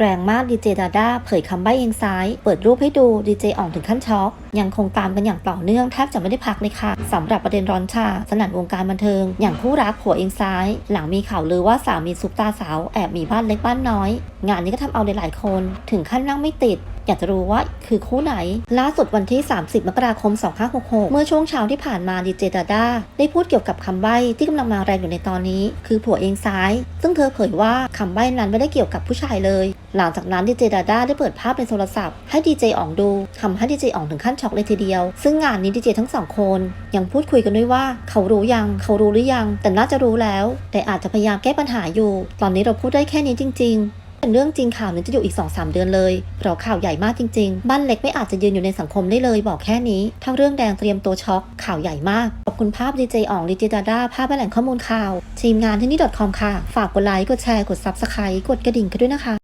แรงมากดีเจดาด้าเผยคำใบ้เองซ้าย เปิดรูปให้ดูดีเจอ่องถึงขั้นช็อก ยังคงตามกันอย่างต่อเนื่องแทบจะไม่ได้พักเลยค่ะสำหรับประเด็นร้อนชาสนั่นวงการบันเทิง อย่างคู่รักผัวเองซ้าย หลังมีข่าวลือว่าสามีซุปตาสาวแอบมีบ้านเล็กบ้านน้อย งานนี้ก็ทำเอาหลายๆคน ถึงขั้นนั่งไม่ติดอยากจะรู้ว่าคือคู่ไหน ล่าสุดวันที่ 30 มกราคม 2566 เมื่อช่วงเช้าที่ผ่านมาดีเจดาด้าได้พูดเกี่ยวกับคำใบ้ที่กำลังมาแรงอยู่ในตอนนี้ คือผัวเองซ้าย ซึ่งเธอเผยว่าคำใบ้นั้นไม่ได้เกี่ยวกับผู้ชายเลย หลังจากนั้นดีเจดาด้าได้เปิดภาพในโทรศัพท์ให้ดีเจอ๋องดูทำให้ดีเจอ๋องถึงขั้นช็อกเลยทีเดียว ซึ่งงานนี้ดีเจทั้งสองคน ยังพูดคุยกันด้วยว่าเขารู้ยังเขารู้หรือยัง แต่น่าจะรู้แล้ว แต่อาจจะพยายามแก้ปัญหาอยู่ ตอนนี้เราพูดได้แค่นี้จริง ๆ เป็นเรื่องจริงข่าวนี้จะอยู่อีก 2-3 เดือนเลยเพราะข่าวใหญ่มากจริง ๆ บ้านเล็กไม่อาจจะยืนอยู่ในสังคมได้เลยบอกแค่นี้ถ้าเรื่องแดงเตรียมตัวช็อกข่าวใหญ่มาก ขอบคุณภาพดีเจอ่องดีเจดาด้าภาพและแหล่งข้อมูลข่าว ทีมงานที่นี่ .com ค่ะ ฝากกดไลค์กดแชร์กด subscribe กดกระดิ่งกันด้วยนะคะ